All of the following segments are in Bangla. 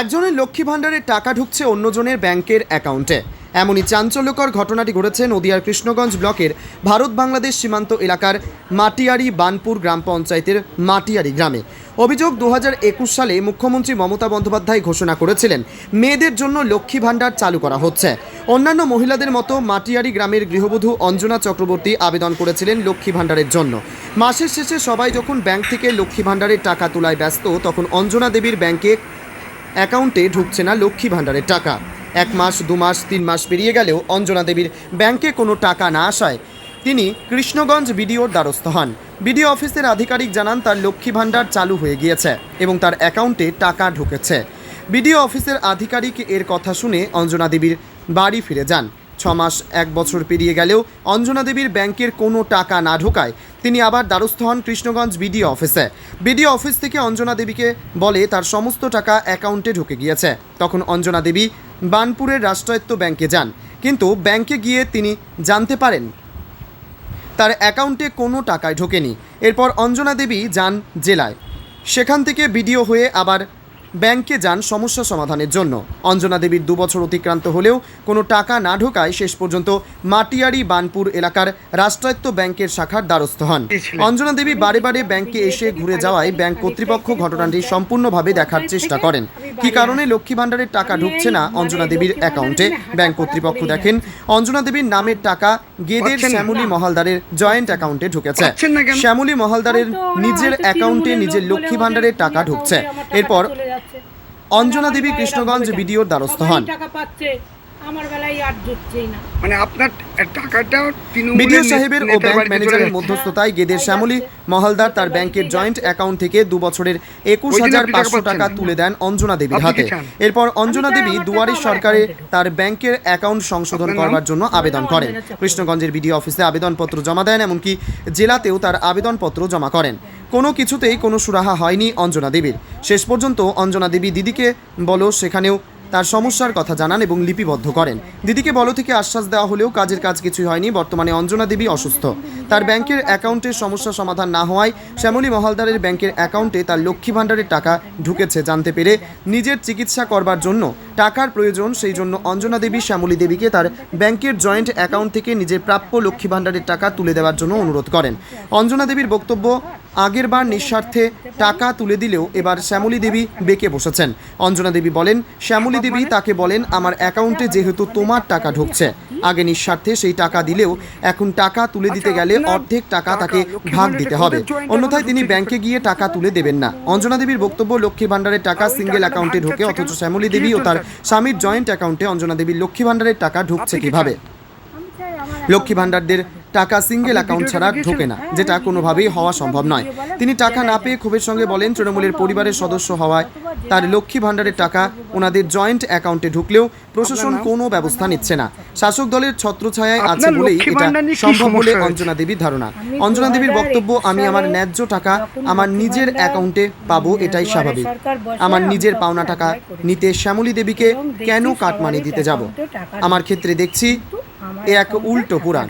একজনের লক্ষ্মী ভাণ্ডারের টাকা ঢুকছে অন্যজনের ব্যাংকের অ্যাকাউন্টে। এমনই চাঞ্চল্যকর ঘটনাটি ঘটেছে নদিয়ার কৃষ্ণগঞ্জ ব্লকের ভারত বাংলাদেশ সীমান্ত এলাকার মাটিয়ারি বানপুর গ্রাম পঞ্চায়েতের মাটিয়ারি গ্রামে। অভিযোগ দু হাজার একুশ সালে মুখ্যমন্ত্রী মমতা বন্দ্যোপাধ্যায় ঘোষণা করেছিলেন, মেয়েদের জন্য লক্ষ্মী ভাণ্ডার চালু করা হচ্ছে। অন্যান্য মহিলাদের মতো মাটিয়ারি গ্রামের গৃহবধূ অঞ্জনা চক্রবর্তী আবেদন করেছিলেন লক্ষ্মী ভাণ্ডারের জন্য। মাসের শেষে সবাই যখন ব্যাংক থেকে লক্ষ্মী ভাণ্ডারের টাকা তোলায় ব্যস্ত, তখন অঞ্জনা দেবীর ব্যাংকে অ্যাকাউন্টে ঢুকছে না লক্ষ্মী ভাণ্ডারের টাকা। এক মাস, দু মাস, তিন মাস পেরিয়ে গেলেও অঞ্জনা দেবীর ব্যাংকে কোনো টাকা না আসায় তিনি কৃষ্ণগঞ্জ বিডিওর দ্বারস্থ হন। বিডিও অফিসের আধিকারিক জানান, তার লক্ষ্মী ভাণ্ডার চালু হয়ে গিয়েছে এবং তার অ্যাকাউন্টে টাকা ঢুকেছে। বিডিও অফিসের আধিকারিক এর কথা শুনে অঞ্জনা দেবীর বাড়ি ফিরে যান। ছ মাস এক বছর পেরিয়ে গেলেও অঞ্জনা দেবীর ব্যাংকের কোনো টাকা না ঢোকায়। তিনি আবার দ্বারস্থ হন কৃষ্ণগঞ্জ বিডিও অফিসে। বিডিও অফিস থেকে অঞ্জনা দেবীকে বলে তার সমস্ত টাকা অ্যাকাউন্টে ঢুকে গিয়েছে। তখন অঞ্জনা দেবী বানপুরের রাষ্ট্রায়ত্ত ব্যাংকে যান। কিন্তু ব্যাংকে গিয়ে তিনি জানতে পারেন তার অ্যাকাউন্টে কোনো টাকায় ঢোকেনি। এরপর অঞ্জনা দেবী যান জেলায়। সেখান থেকে বিডিও হয়ে আবার ব্যাংকে যান সমস্যা সমাধানের জন্য। অঞ্জনা দেবীর দুবছর অতিক্রান্ত হলেও কোনো টাকা না ঢোকায় শেষ পর্যন্ত মাটিয়ারি বানপুর এলাকার রাষ্ট্রায়ত্ত ব্যাংকের শাখার দ্বারস্থ হন। অঞ্জনা দেবী বারে বারে ব্যাংকে এসে ঘুরে যাওয়ায় ব্যাংক কর্তৃপক্ষ ঘটনাটি সম্পূর্ণভাবে দেখার চেষ্টা করেন। কি কারণে লক্ষ্মী ভাণ্ডারের টাকা ঢুকছে না অঞ্জনা দেবীর অ্যাকাউন্টে? ব্যাংক কর্তৃপক্ষ দেখেন অঞ্জনা দেবীর নামের টাকা গেদের। শ্যামলী মহলদারের জয়েন্ট অ্যাকাউন্টে ঢুকেছে। শ্যামলী মহলদারের নিজের অ্যাকাউন্টে নিজের লক্ষ্মী ভাণ্ডারের টাকা ঢুকছে। এরপর। অঞ্জনা দেবী কৃষ্ণগঞ্জ বিডিওর দ্বারস্থ হন। আমার বেলায় আর ঢুকছেই না। মানে আপনার টাকাটা বিডিও সাহেবের ও ব্যাংক ম্যানেজারের মধ্যস্থতায় গেদের শ্যামলী মহলদার তার ব্যাংকের জয়েন্ট অ্যাকাউন্ট থেকে দু বছরের একুশ হাজার পাঁচশো টাকা তুলে দেন অঞ্জনা দেবীর হাতে। এরপর অঞ্জনা দেবী সরকারে তার ব্যাংকের অ্যাকাউন্ট সংশোধন করবার জন্য আবেদন করেন কৃষ্ণগঞ্জের বিডিও অফিসে আবেদনপত্র জমা দেন এমনকি জেলাতেও তার আবেদনপত্র জমা করেন। কোনো কিছুতেই কোনো সুরাহা হয়নি অঞ্জনা দেবীর। শেষ পর্যন্ত অঞ্জনা দেবী দিদিকে বলো সেখানেও তার সমস্যার কথা জানান এবং লিপিবদ্ধ করেন। দিদিকে বলো থেকে আশ্বাস দেওয়া হলেও কাজের কাজ কিছুই হয়নি। বর্তমানে অঞ্জনা দেবী অসুস্থ। তার ব্যাংকের অ্যাকাউন্টের সমস্যা সমাধান না হওয়ায় শ্যামলী মহালদারের ব্যাংকের অ্যাকাউন্টে তার লক্ষ্মী ভাণ্ডারের টাকা ঢুকেছে জানতে পেরে নিজের চিকিৎসা করবার জন্য। টাকার প্রয়োজন, সেই জন্য অঞ্জনা দেবী শ্যামলী দেবীকে তার ব্যাংকের জয়েন্ট অ্যাকাউন্ট থেকে নিজের প্রাপ্য লক্ষ্মী ভাণ্ডারের টাকা তুলে দেওয়ার জন্য অনুরোধ করেন। অঞ্জনা দেবীর বক্তব্য আগেরবার নিঃস্বার্থে টাকা তুলে দিলেও এবার শ্যামলী দেবী বেঁকে বসেছেন। অঞ্জনা দেবী বলেন শ্যামলী দেবী তাকে বলেন আমার অ্যাকাউন্টে যেহেতু তোমার টাকা ঢুকছে আগে নিঃস্বার্থে সেই টাকা দিলেও এখন টাকা তুলে দিতে গেলে অর্ধেক টাকা তাকে ভাগ দিতে হবে। অন্যথায় তিনি ব্যাংকে গিয়ে টাকা তুলে দেবেন না। অঞ্জনা দেবীর বক্তব্য লক্ষ্মী ভাণ্ডারের টাকা সিঙ্গেল অ্যাকাউন্টে ঢোকে অথচ শ্যামলী দেবী ও তার স্বামীর জয়েন্ট অ্যাকাউন্টে অঞ্জনা দেবীর লক্ষ্মী ভাণ্ডারের টাকা ঢুকছে কীভাবে? লক্ষ্মী ভাণ্ডারদের টাকা সিঙ্গেল অ্যাকাউন্ট ছাড়া ঢোকে না যেটা কোনোভাবেই হওয়া সম্ভব নয়। তিনি টাকা না পেয়ে ক্ষোভের সঙ্গে বলেন তৃণমূলের পরিবারের সদস্য হওয়ায় তার লক্ষ্মী ভাণ্ডারের টাকা ওনাদের জয়েন্ট অ্যাকাউন্টে ঢুকলেও প্রশাসন কোনো ব্যবস্থা নিচ্ছে না। শাসক দলের ছত্রছায়ায় আছে বলেই এটা সম্ভব বলে অঞ্জনা দেবীর ধারণা। অঞ্জনা দেবীর বক্তব্য আমি আমার ন্যায্য টাকা আমার নিজের অ্যাকাউন্টে পাবো এটাই স্বাভাবিক। আমার নিজের পাওনা টাকা নিতে শ্যামলী দেবীকে কেন কাটমানি দিতে যাব? আমার ক্ষেত্রে দেখছি এ এক উল্টো পুরাণ।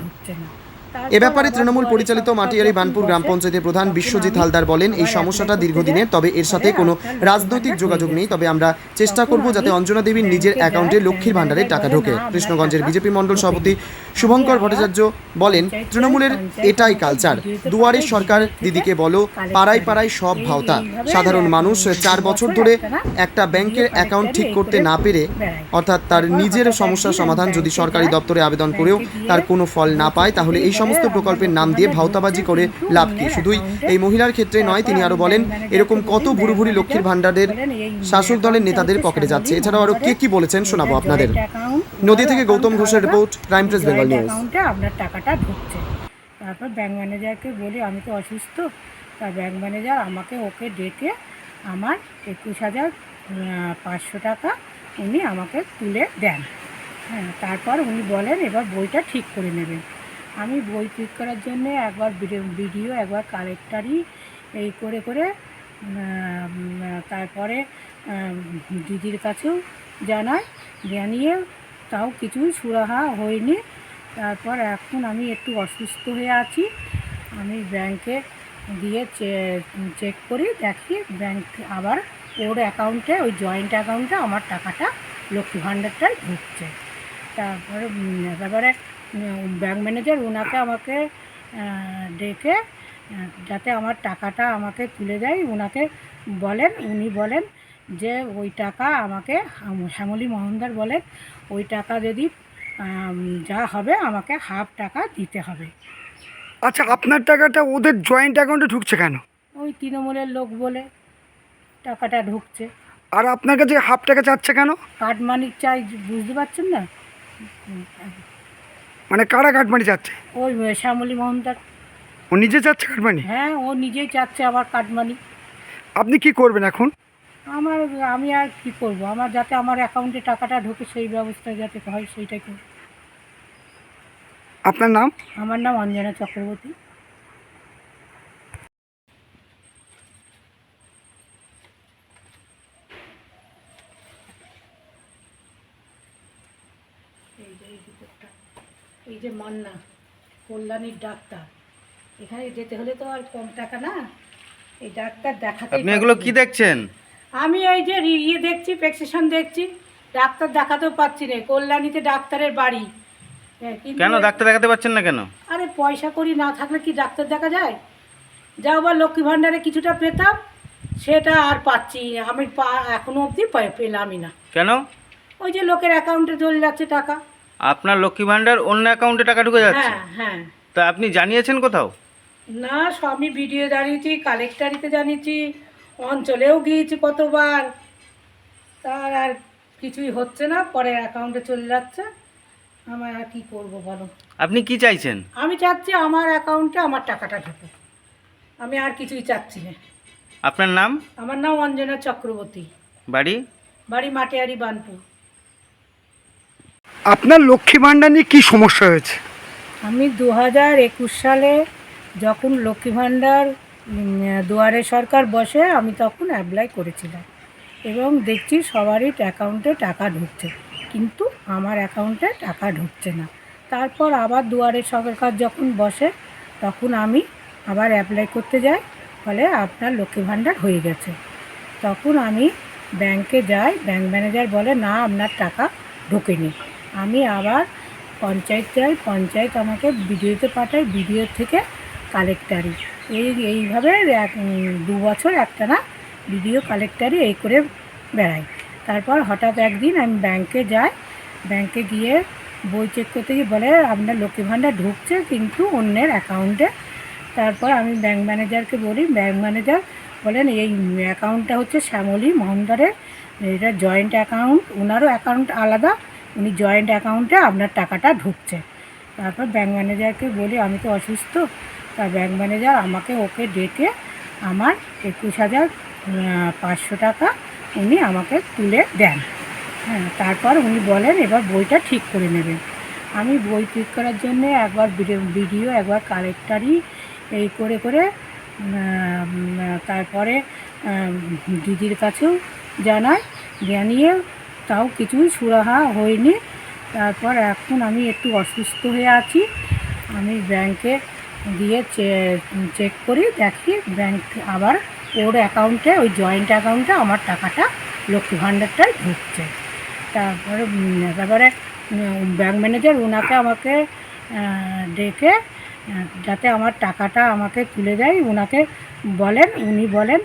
এ ব্যাপারে তৃণমূল পরিচালিত মাটিয়ারি বানপুর গ্রাম পঞ্চায়েতের প্রধান বিশ্বজিৎ হালদার বলেন, এই সমস্যাটা দীর্ঘদিনের, তবে এর সাথে কোনো রাজনৈতিক যোগাযোগ নেই। তবে আমরা চেষ্টা করব যাতে অঞ্জনা দেবীর নিজের অ্যাকাউন্টে লক্ষ্মীর ভাণ্ডারের টাকা ঢোকে। কৃষ্ণগঞ্জের বিজেপি মণ্ডল সভাপতি শুভঙ্কর ভট্টাচার্য বলেন, তৃণমূলের এটাই কালচার দুয়ারে সরকার, দিদিকে বলো, পাড়ায় পাড়ায় সব ভাওতা। সাধারণ মানুষ চার বছর ধরে একটা ব্যাংকের অ্যাকাউন্ট ঠিক করতে না পেরে, অর্থাৎ তার নিজের সমস্যার সমাধান যদি সরকারি দপ্তরে আবেদন করেও তার কোনো ফল না পায়, তাহলে এই সমস্ত প্রকল্পের নাম দিয়ে ভাওতাবাজি করে লাভ কি? শুধুই এই মহিলার ক্ষেত্রে নয় তিনি আরও বলেন এরকম কত ভুরু ভুরি লক্ষ্মীর ভাণ্ডারের শাসক দলের নেতাদের পকেটে যাচ্ছে। এছাড়াও আরও কে কি বলেছেন শোনাবো আপনাদের? নদী থেকে গৌতম ঘোষের report crime press Bengal news অ্যাকাউন্টে আপনার টাকাটা ঢুকছে। তারপর ব্যাংক ম্যানেজারকে বলি আমি তো অসুস্থ তা ব্যাংক ম্যানেজার আমাকে ওকে ডেকে আমার একুশ হাজার পাঁচশো টাকা উনি আমাকে তুলে দেন। হ্যাঁ তারপর উনি বলেন এবার বইটা ঠিক করে নেবেন। আমি বই ক্লিক করার জন্য একবার ভিডিও একবার কালেক্টারই এই করে করে তারপরে দিদির কাছেও জানাই, জানিয়ে তাও কিছুই সুরাহা হয়নি। তারপর এখন আমি একটু অসুস্থ হয়ে আছি। আমি ব্যাংকে গিয়ে চেক করি, দেখি ব্যাংক আবার ওর অ্যাকাউন্টে ওই জয়েন্ট অ্যাকাউন্টে আমার টাকাটা লক্ষ্মী ভাণ্ডারটাই ঢুকছে। তারপরে তারপরে ব্যাংক ম্যানেজার ওনাকে আমাকে ডেকে যাতে আমার টাকাটা আমাকে তুলে দেয়। ওনাকে বলেন উনি বলেন যে ওই টাকা আমাকে শ্যামলী মোহনদার বলেন ওই টাকা যদি যা হবে আমাকে হাফ টাকা দিতে হবে। আচ্ছা আপনার টাকাটা ওদের জয়েন্ট অ্যাকাউন্টে ঢুকছে কেন? ওই তৃণমূলের লোক বলে টাকাটা ঢুকছে। আর আপনার কাছে হাফ টাকা চাচ্ছে কেন? কাঠ মানিক চাই বুঝতে পারছেন না? মানে কারা কাটমানি যাচ্ছে ওই শ্যামলী মোহনদার ও নিজে চাচ্ছে কাটমানি? হ্যাঁ ও নিজেই চাচ্ছে আবার কাটমানি। আপনি কি করবেন এখন? আমার আমি আর কি করব? আমার যাতে আমার অ্যাকাউন্টে টাকাটা ঢোকে সেই ব্যবস্থা যাতে হয় সেইটাই করব। আপনার নাম? আমার নাম অঞ্জনা চক্রবর্তী। এই যে এই এই যে মান্না কল্যাণীর ডাক্তার। এখানে যেতে হলে তো আর কম টাকা না। এই ডাক্তার দেখাতে আপনি এগুলো কি দেখছেন? আমি এই যে ইয়ে দেখছি প্রেসক্রিপশন দেখছি ডাক্তার দেখাতেও পাচ্ছি না। কল্যাণীতে ডাক্তারের বাড়ি। হ্যাঁ, কেন ডাক্তার দেখাতে পারছেন না কেন? আরে পয়সা করি না থাকলে কি ডাক্তার দেখা যায়? যাও বা লক্ষ্মী ভাণ্ডারে কিছুটা পেতাম সেটা আর পাচ্ছি আমি পা এখনও অবধি পেলামই না। কেন? ওই যে লোকের অ্যাকাউন্টে চলে যাচ্ছে টাকা। আপনার লক্ষ্মী ভান্ডার অন্য অ্যাকাউন্টে টাকা ঢুকে যাচ্ছে। হ্যাঁ হ্যাঁ। তা আপনি জানিয়েছেন কোথাও? না স্বামী ভিডিও জানিয়েছি কালেক্টারিতে জানিয়েছি অঞ্চলেও গিয়েছি কতবার। তার আর কিছুই হচ্ছে না পরে অ্যাকাউন্টে চলে যাচ্ছে। আমার আর কী করব বলো? আপনি কি চাইছেন? আমি চাচ্ছি আমার অ্যাকাউন্টে আমার টাকাটা ঢুকে আমি আর কিছুই চাচ্ছি না। আপনার নাম? আমার নাম অঞ্জনা চক্রবর্তী। বাড়ি? বাড়ি মাটিয়ারি বানপুর। আপনার লক্ষ্মী ভাণ্ডার নিয়ে কী সমস্যা হয়েছে? আমি দু হাজার একুশ সালে যখন লক্ষ্মী ভাণ্ডার দুয়ারে সরকার বসে, আমি তখন অ্যাপ্লাই করেছিলাম। এবং দেখছি সবারই অ্যাকাউন্টে টাকা ঢুকছে, কিন্তু আমার অ্যাকাউন্টে টাকা ঢুকছে না। তারপর আবার দুয়ারে সরকার যখন বসে, তখন আমি আবার অ্যাপ্লাই করতে যাই, ফলে আপনার লক্ষ্মী ভাণ্ডার হয়ে গেছে। তখন আমি ব্যাংকে যাই, ব্যাংক ম্যানেজার বলে, না, আপনার টাকা ঢোকেনি। আমি আবার পঞ্চায়েত যাই পঞ্চায়েত আমাকে বিডিওতে পাঠায় বিডিও থেকে কালেক্টারি। এই, এইভাবে এক দু বছর একটা না বিডিও, কালেক্টারি এই করে বেড়াই। তারপর হঠাৎ একদিন আমি ব্যাংকে যাই, ব্যাংকে গিয়ে বই চেক করতে গিয়ে বলে, আপনার লক্ষ্মী ভাণ্ডার ঢুকছে কিন্তু অন্যের অ্যাকাউন্টে তারপর আমি ব্যাংক ম্যানেজারকে বলি ব্যাংক ম্যানেজার বলেন, এই অ্যাকাউন্টটা হচ্ছে শ্যামলী মহন্দরের, এটা জয়েন্ট অ্যাকাউন্ট ওনারও অ্যাকাউন্ট আলাদা উনি জয়েন্ট অ্যাকাউন্টে আপনার টাকাটা ঢুকছে। তারপর ব্যাঙ্ক ম্যানেজারকে বলি, আমি তো অসুস্থ। তা ব্যাঙ্ক ম্যানেজার আমাকে ওকে ডেকে আমার একুশ হাজার পাঁচশো টাকা উনি আমাকে তুলে দেন। হ্যাঁ তারপর উনি বলেন, এবার বইটা ঠিক করে নেবেন আমি বই ঠিক করার জন্যে একবার ভিডিও একবার কালেক্টারি এই করে করে তারপরে দিদির কাছেও জানায় জানিয়ে তাও কিছুই সুরাহা হয়নি। তারপর এখন আমি একটু অসুস্থ হয়ে আছি। আমি ব্যাংকে গিয়ে চেক করি, দেখি ব্যাংক আবার ওর অ্যাকাউন্টে ওই জয়েন্ট অ্যাকাউন্টে আমার টাকাটা লক্ষ্মী ভাণ্ডারটাই ঢুকছে। তারপরে তারপরে ব্যাংক ম্যানেজার ওনাকে আমাকে ডেকে যাতে আমার টাকাটা আমাকে তুলে দেয়। ওনাকে বলেন, উনি বলেন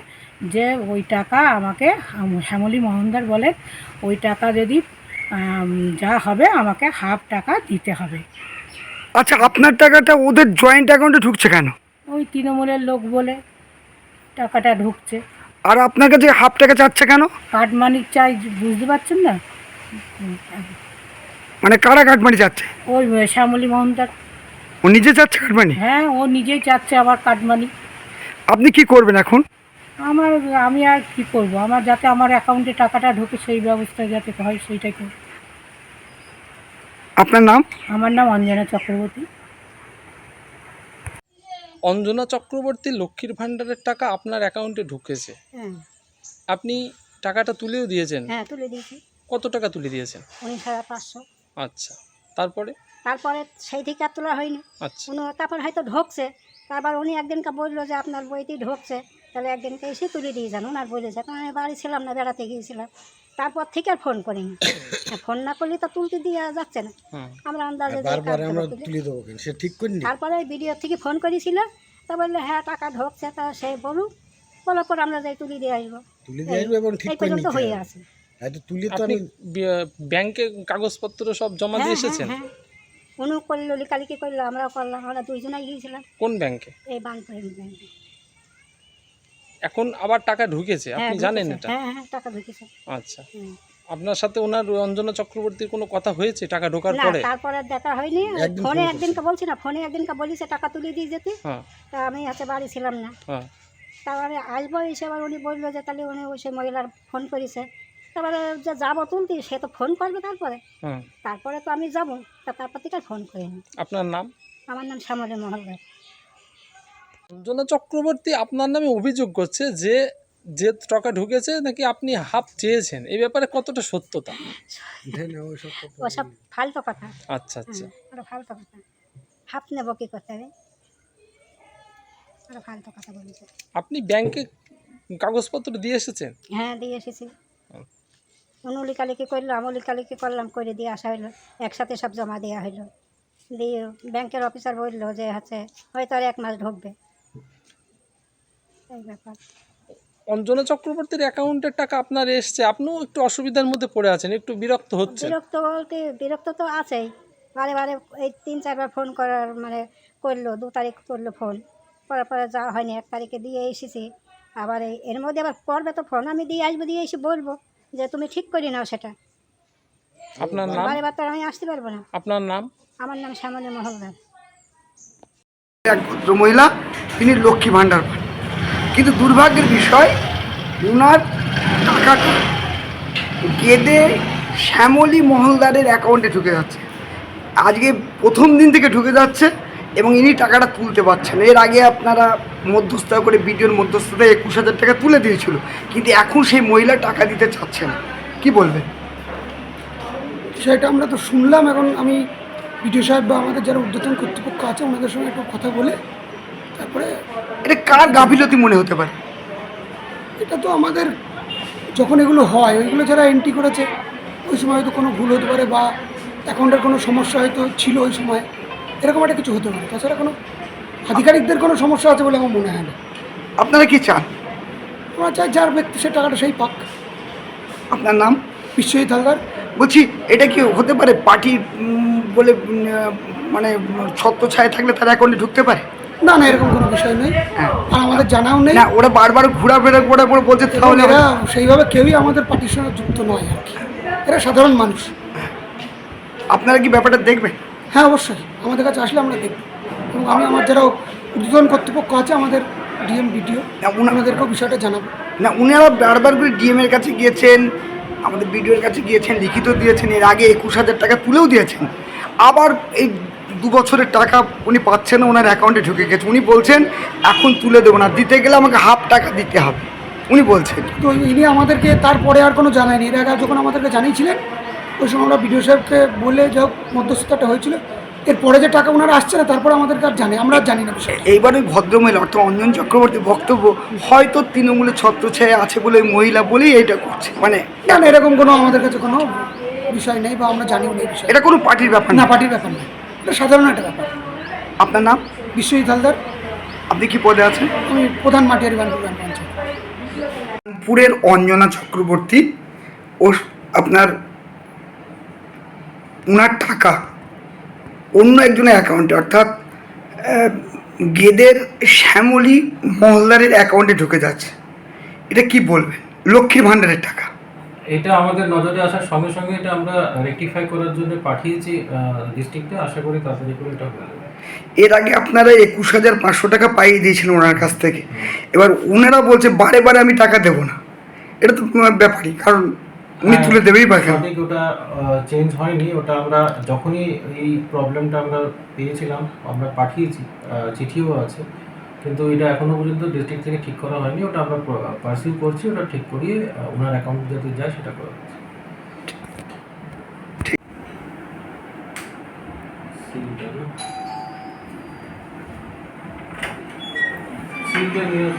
যে ওই টাকা আমাকে শ্যামলী মোহনদার বলেন ওই টাকা যদি যা হবে আমাকে হাফ টাকা দিতে হবে। আচ্ছা আপনার টাকাটা ওদের জয়েন্ট অ্যাকাউন্টে ঢুকছে কেন? ওই তৃণমূলের লোক বলে টাকাটা ঢুকছে। আর আপনার কাছে হাফ টাকা চাচ্ছে কেন? কাঠ মানিক চাই বুঝতে পারছেন না? মানে কারা কাটমানি চাচ্ছে? ওই শ্যামলী মোহনদার। ও নিজে চাচ্ছে কাটমানি হ্যাঁ ও নিজেই চাচ্ছে আবার কাটমানি আপনি কি করবেন এখন? আমার আমি আর কি করব? আমার যাতে আমার অ্যাকাউন্টে টাকাটা ঢোকে সেই ব্যবস্থা যাতে হয় সেইটাই করব। আপনার নাম? আমার নাম অঞ্জনা চক্রবর্তী। অঞ্জনা চক্রবর্তী লক্ষ্মীর ভাণ্ডারের টাকা আপনার অ্যাকাউন্টে ঢুকেছে। হ্যাঁ। আপনি টাকাটা তুলেও দিয়েছেন? হ্যাঁ তুলে দিয়েছি। কত টাকা তুলে দিয়েছেন? উনিশ হাজার পাঁচশো। আচ্ছা তারপরে? তারপরে সেই থেকে আর তোলা হয়নি। আচ্ছা। তারপর হয়তো ঢুকছে। তারপর উনি একদিনকে বলল যে আপনার বইটি ঢুকছে। তাহলে একদিনকে এসে তুলে দিয়ে যান ওনার বলেছে কারণ আমি বাড়ি ছিলাম না বেড়াতে গিয়েছিলাম। তারপর থেকে আর ফোন করিনি। ফোন না করলে তো তুলতে দিয়ে যাচ্ছে না। আমরা আন্দাজে তারপরে ভিডিও থেকে ফোন করেছিল। তা বললে হ্যাঁ টাকা ঢোকছে তা সে বলুক। বলার পর আমরা যাই তুলে দিয়ে আসব। তুলে দিয়ে আসবে এবং ঠিক করে নিতে হয়ে আছে। হয়তো তুলে তো আপনি আমি ব্যাংকে কাগজপত্র সব জমা হ্যাঁ, দিয়ে হ্যাঁ, এসেছেন? হ্যাঁ। উনু করল লিকালিকি করল আমরাও করলাম আমরা দুইজনাই গিয়েছিলাম। কোন ব্যাংকে? এই বানপুরের ব্যাংকে। এখন আবার টাকা ঢুকেছে? হ্যাঁ আপনি জানেন এটা? হ্যাঁ হ্যাঁ টাকা ঢুকেছে। আচ্ছা। আপনার সাথে ওনার অঞ্জনা চক্রবর্তীর কোনো কথা হয়েছে টাকা ঢোকার না পরে? তারপরে আর দেখা হয়নি। ফোনে একদিনকে বলছি না ফোনে একদিনকে বলিছে টাকা তুলে দিয়ে যেতে। হ্যাঁ। তা আমি হচ্ছে বাড়ি ছিলাম না। হ্যাঁ। তারপরে আসব এসে আবার উনি বলল যে তাহলে উনি ওই সেই মহিলার ফোন করেছে। তারপরে যে যাব তুলতে সে তো ফোন করবে তারপরে। হ্যাঁ। তারপরে তো আমি যাব তা তারপর থেকে ফোন করিনি। আপনার নাম? আমার নাম শ্যামলী মহলদার। অঞ্জনা চক্রবর্তী আপনার নামে অভিযোগ করছে যে যে টাকা ঢুকেছে নাকি আপনি হাফ চেয়েছেন। এই ব্যাপারে কতটা সত্যতা? কথা ওসব ফালতু কথা। আচ্ছা আচ্ছা। ফালতু কথা। হাত নেব কী করতে হবে? ফালতু কথা বলেছে। আপনি ব্যাংকে কাগজপত্র দিয়ে এসেছেন? হ্যাঁ দিয়ে এসেছি। উনি লিকালিকি করল? আমি লিকালিকি করলাম? করে দিয়ে আসা হলো একসাথে সব জমা দেওয়া হইল। দিয়ে ব্যাংকের অফিসার বলল যে হচ্ছে হয়তো আর এক মাস ঢুকবে। এই ব্যাপার। অঞ্জনা চক্রবর্তীর অ্যাকাউন্টের টাকা আপনার এসছে। আপনিও একটু অসুবিধার মধ্যে পড়ে আছেন একটু বিরক্ত হচ্ছে বিরক্ত বলতে বিরক্ত তো আছেই। বারে বারে এই তিন চারবার ফোন করার মানে করল দু তারিখ করল ফোন করার পরে যাওয়া হয়নি এক তারিখে দিয়ে এসেছি। আবার এই এর মধ্যে আবার করবে তো ফোন আমি দিয়ে আসব দিয়ে এসে বলব যে তুমি ঠিক করে নাও সেটা। আপনার নাম? বারে বার তো আর আমি আসতে পারব না। আপনার নাম? আমার নাম শ্যামলী মহলদার। এক ভদ্র মহিলা তিনি লক্ষ্মী ভাণ্ডার। পান কিন্তু দুর্ভাগ্যের বিষয় ওনার টাকাটা গেদে শ্যামলী মহলদারের অ্যাকাউন্টে ঢুকে যাচ্ছে। আজকে প্রথম দিন থেকে ঢুকে যাচ্ছে এবং ইনি টাকাটা তুলতে পারছেন। এর আগে আপনারা মধ্যস্থতা করে ভিডিওর মধ্যস্থতায় একুশ হাজার টাকা তুলে দিয়েছিল কিন্তু এখন সেই মহিলা টাকা দিতে চাচ্ছে না। কি বলবেন? সেটা আমরা তো শুনলাম এখন আমি বিডিও সাহেব বা আমাদের যারা ঊর্ধ্বতন কর্তৃপক্ষ আছে ওনাদের সঙ্গে একটু কথা বলে তারপরে এটা কার গাফিলতি মনে হতে পারে? এটা তো আমাদের যখন এগুলো হয় ওইগুলো যারা এন্ট্রি করেছে ওই সময় হয়তো কোনো ভুল হতে পারে বা অ্যাকাউন্টের কোনো সমস্যা হয়তো ছিল ওই সময়। এরকম একটা কিছু হতে পারে। তাছাড়া কোনো আধিকারিকদের কোনো সমস্যা আছে বলে আমার মনে হয় না। আপনারা কি চান? আমরা চাই যার ব্যক্তি সে টাকাটা সেই পাক। আপনার নাম? বিশ্বজিৎ হালদার। বলছি এটা কি হতে পারে পার্টি বলে মানে ছত্র ছায় থাকলে তারা অ্যাকাউন্টে ঢুকতে পারে? না না এরকম কোনো বিষয় নেই। আর আমাদের জানাও নেই। না ওরা বারবার ঘোরাফেরা করে করে বলছে তাহলে এরা সেইভাবে কেউই আমাদের পার্টির সঙ্গে যুক্ত নয় আর কি। এরা সাধারণ মানুষ। আপনারা কি ব্যাপারটা দেখবেন? হ্যাঁ অবশ্যই। আমাদের কাছে আসলে আমরা দেখব। এবং আমি আমার যারা ঊর্ধ্বতন কর্তৃপক্ষ আছে আমাদের ডিএম বিডিও উনা- ওনাদেরকেও বিষয়টা জানাব। না উনারা বারবার করে ডিএম এর কাছে গিয়েছেন আমাদের বিডিওর কাছে গিয়েছেন লিখিত দিয়েছেন এর আগে একুশ হাজার টাকা তুলেও দিয়েছেন। আবার এই দু বছরের টাকা উনি পাচ্ছেন না ওনার অ্যাকাউন্টে ঢুকে গেছে। উনি বলছেন এখন তুলে দেবো না দিতে গেলে আমাকে হাফ টাকা দিতে হবে। উনি বলছেন। তো ইনি আমাদেরকে তারপরে আর কোনো জানায়নি। এর আগে যখন আমাদেরকে জানিয়েছিলেন ওই সময় আমরা বিডিও সাহেবকে বলে যে হোক মধ্যস্থতাটা হয়েছিল। এরপরে যে টাকা ওনারা আসছে না তারপরে আমাদেরকে আর জানে আমরা জানি না এইবার ওই ভদ্রমহিলা অর্থাৎ অঞ্জন চক্রবর্তী বক্তব্য হয়তো তৃণমূলের ছত্র ছত্রছায়া আছে বলে ওই মহিলা বলেই এইটা করছে। মানে না না এরকম কোনো আমাদের কাছে কোনো বিষয় নেই বা আমরা জানিও না এটা কোনো পার্টির ব্যাপার না। না পার্টির ব্যাপার না। এটা সাধারণ একটা ব্যাপার। আপনার নাম? বিশ্বজিৎ হালদার। আপনি কি পদে আছেন? আমি প্রধান মাটিয়ারি বানপুর গ্রাম পঞ্চায়েত। পুরের অঞ্জনা চক্রবর্তী ও আপনার ওনার টাকা অন্য একজনের অ্যাকাউন্টে অর্থাৎ গেদের শ্যামলী মহলদারের অ্যাকাউন্টে ঢুকে যাচ্ছে। এটা কি বলবেন? লক্ষ্মীর ভাণ্ডারের টাকা। এটা আমাদের নজরে আসার সঙ্গে সঙ্গে এটা আমরা রেকটিফাই করার জন্য পাঠিয়েছি ডিস্ট্রিক্টে আশা করি তাড়াতাড়ি করে এটা হয়ে যাবে। এর আগে আপনারা একুশ হাজার পাঁচশো টাকা পাইয়ে দিয়েছিলেন ওনার কাছ থেকে। এবার ওনারা বলছে বারে বারে আমি টাকা দেবো না। এটা তো ব্যাপারই কারণ উনি হ্যাঁ, তুলে দেবেই পারেন সঠিক ওটা চেঞ্জ হয়নি। ওটা আমরা যখনই এই প্রবলেমটা আমরা পেয়েছিলাম আমরা পাঠিয়েছি চিঠিও আছে। কিন্তু এটা এখনও পর্যন্ত ডিস্ট্রিক্ট থেকে ঠিক করা হয়নি ওটা আমরা পার্সিউ করছি ওটা ঠিক করিয়ে ওনার অ্যাকাউন্ট যাতে যায় সেটা করা হচ্ছে। সিলটা নিয়ে সিলটা নিয়ে